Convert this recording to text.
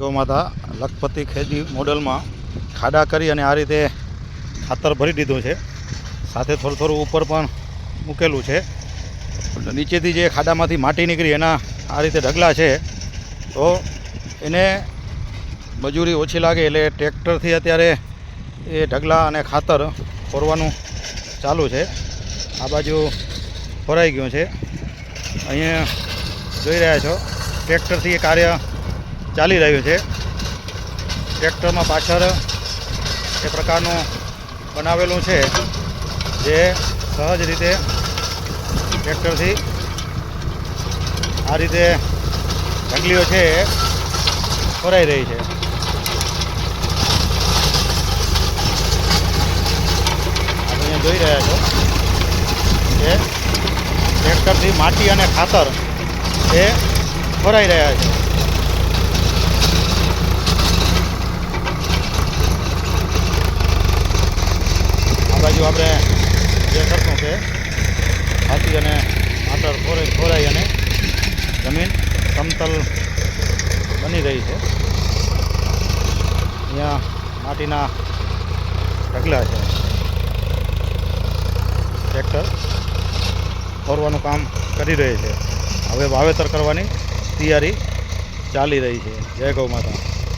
ગૌ માતા લખપતિ ખેતી મોડલમાં ખાડા કરી અને આ રીતે ખાતર ભરી દીધું છે. સાથે થોડું થોડું ઉપર પણ મૂકેલું છે. નીચેથી જે ખાડામાંથી માટી નીકળી એના આ રીતે ઢગલા છે. તો એને મજૂરી ઓછી લાગે એટલે ટ્રેક્ટરથી અત્યારે એ ઢગલા અને ખાતર ફોરવાનું ચાલુ છે. આ બાજુ ફોરાઈ ગયું છે. અહીંયા જોઈ રહ્યા છો. ટ્રેક્ટરથી એ કાર્ય ચાલી રહ્યું છે. ટ્રેક્ટરમાં પાછળ એ પ્રકારનું બનાવેલું છે જે સહજ રીતે ટ્રેક્ટરથી આ રીતે ઢગલીઓ છે એ ફરાઈ રહી છે. આપણે જોઈ રહ્યા છો કે ટ્રેક્ટરથી માટી અને ખાતર એ ફરાઈ રહ્યા છે. બાજુ આપણે જે કરશું કે હાથી અને આંતર ખોરાઈ ફોરાઈ અને જમીન સમતલ બની રહી છે. અહીંયા માટીના ઢગલા છે. ટ્રેક્ટર ફોરવાનું કામ કરી રહી છે. હવે વાવેતર કરવાની તૈયારી ચાલી રહી છે. જય ગૌ માતા.